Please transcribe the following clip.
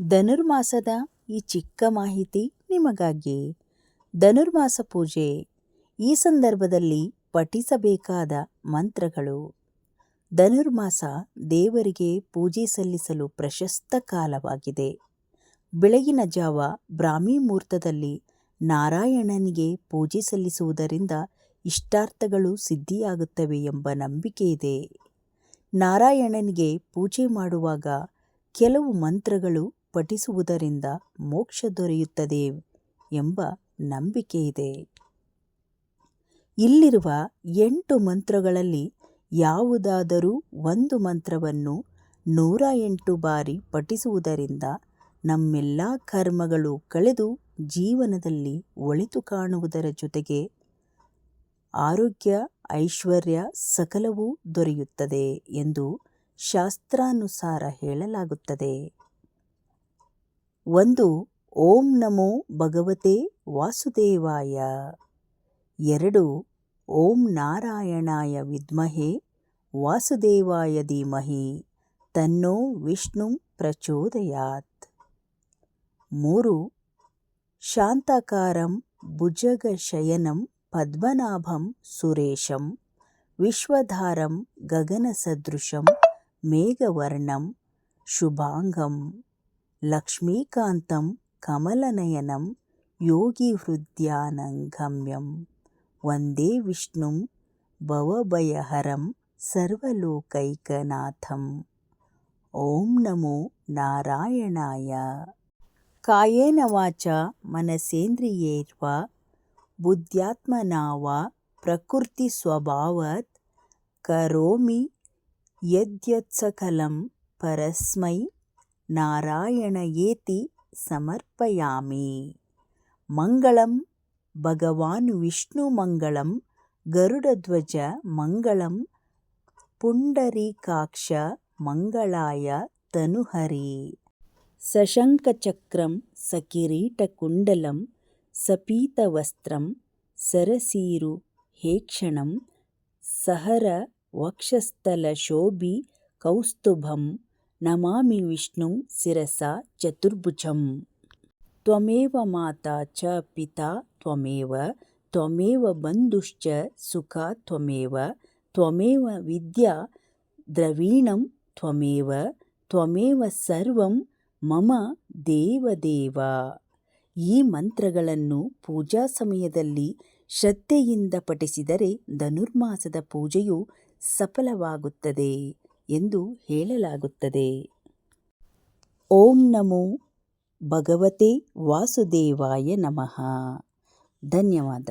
ಧನುರ್ಮಾಸದ ಈ ಚಿಕ್ಕ ಮಾಹಿತಿ ನಿಮಗಾಗಿ. ಧನುರ್ಮಾಸ ಪೂಜೆ. ಈ ಸಂದರ್ಭದಲ್ಲಿ ಪಠಿಸಬೇಕಾದ ಮಂತ್ರಗಳು. ಧನುರ್ಮಾಸ ದೇವರಿಗೆ ಪೂಜೆ ಸಲ್ಲಿಸಲು ಪ್ರಶಸ್ತ ಕಾಲವಾಗಿದೆ. ಬೆಳಗಿನ ಜಾವ ಬ್ರಾಹ್ಮಿ ಮುಹೂರ್ತದಲ್ಲಿ ನಾರಾಯಣನಿಗೆ ಪೂಜೆ ಸಲ್ಲಿಸುವುದರಿಂದ ಇಷ್ಟಾರ್ಥಗಳು ಸಿದ್ಧಿಯಾಗುತ್ತವೆ ಎಂಬ ನಂಬಿಕೆ ಇದೆ. ನಾರಾಯಣನಿಗೆ ಪೂಜೆ ಮಾಡುವಾಗ ಕೆಲವು ಮಂತ್ರಗಳು ಪಠಿಸುವುದರಿಂದ ಮೋಕ್ಷ ದೊರೆಯುತ್ತದೆ ಎಂಬ ನಂಬಿಕೆ ಇದೆ ಇಲ್ಲಿರುವ ಎಂಟು ಮಂತ್ರಗಳಲ್ಲಿ ಯಾವುದಾದರೂ ಒಂದು ಮಂತ್ರವನ್ನು ನೂರ ಎಂಟು ಬಾರಿ ಪಠಿಸುವುದರಿಂದ ನಮ್ಮೆಲ್ಲ ಕರ್ಮಗಳು ಕಳೆದು ಜೀವನದಲ್ಲಿ ಒಳಿತು ಕಾಣುವುದರ ಜೊತೆಗೆ ಆರೋಗ್ಯ, ಐಶ್ವರ್ಯ ಸಕಲವೂ ದೊರೆಯುತ್ತದೆ ಎಂದು ಶಾಸ್ತ್ರಾನುಸಾರ ಹೇಳಲಾಗುತ್ತದೆ. ಒಂದು ಓಂ ನಮೋ ಭಗವತೆ ವಾಸುದೇವಾಯ. ಎರಡು ಓಂ ನಾರಾಯಣಾಯ ವಿದ್ಮಹೆ ವಾಸುದೇವಾಯ ಧೀಮಹಿ. ತನ್ನೋ ವಿಷ್ಣು ಪ್ರಚೋದಯಾತ್. ಮೂರು ಶಾಂತಾಕಾರಂ ಭುಜಗಶಯನಂ ಪದ್ಮನಾಭಂ ಸುರೇಶಂ ವಿಶ್ವಧಾರಂ ಗಗನಸದೃಶಂ ಮೇಘವರ್ಣಂ ಶುಭಾಂಗಂ. लक्ष्मीकान्तं कमलनयनं योगिहृद्यानङ्गम्यं। वन्दे विष्णुं भवभयहरं सर्वलोकैकनाथम्। ॐ नमो नारायणाय। कायेन वाचा मनसेन्द्रियैर्वा बुद्ध्यात्मना वा प्रकृतिस्वभावात् करोमि यद्यत्सकलं परस्मै नारायणयेति समर्पयामि। मङ्गलं भगवान् विष्णुमङ्गलं गरुडध्वज मङ्गलं पुण्डरीकाक्ष मङ्गलाय तनुहरि। सशङ्खचक्रं सकिरीटकुण्डलं सपीतवस्त्रं सरसीरु हेक्षणं सरसीरुहेक्षणं सहरवक्षस्थलशोभिकौस्तुभम् ನಮಾಮಿ ವಿಷ್ಣುಂ ಶಿರಸಾ ಚತುರ್ಭುಜಂ. ತ್ವಮೇವ ಮಾತಾ ಚ ಪಿತಾ ತ್ವಮೇವ ತ್ವಮೇವ ಬಂಧುಶ್ಚ ಸುಖಾ ತ್ವಮೇವ ತ್ವಮೇವ ವಿದ್ಯಾ ದ್ರವೀಣಂ ತ್ವಮೇವ ತ್ವಮೇವ ಸರ್ವಂ ಮಮ ದೇವದೇವ ಈ ಮಂತ್ರಗಳನ್ನು ಪೂಜಾ ಸಮಯದಲ್ಲಿ ಶ್ರದ್ಧೆಯಿಂದ ಪಠಿಸಿದರೆ ಧನುರ್ಮಾಸದ ಪೂಜೆಯು ಸಫಲವಾಗುತ್ತದೆ. ಎಂದು ಹೇಳಲಾಗುತ್ತದೆ. ಓಂ ನಮೋ ಭಗವತೆ ವಾಸುದೇವಾಯ ನಮಃ. ಧನ್ಯವಾದ.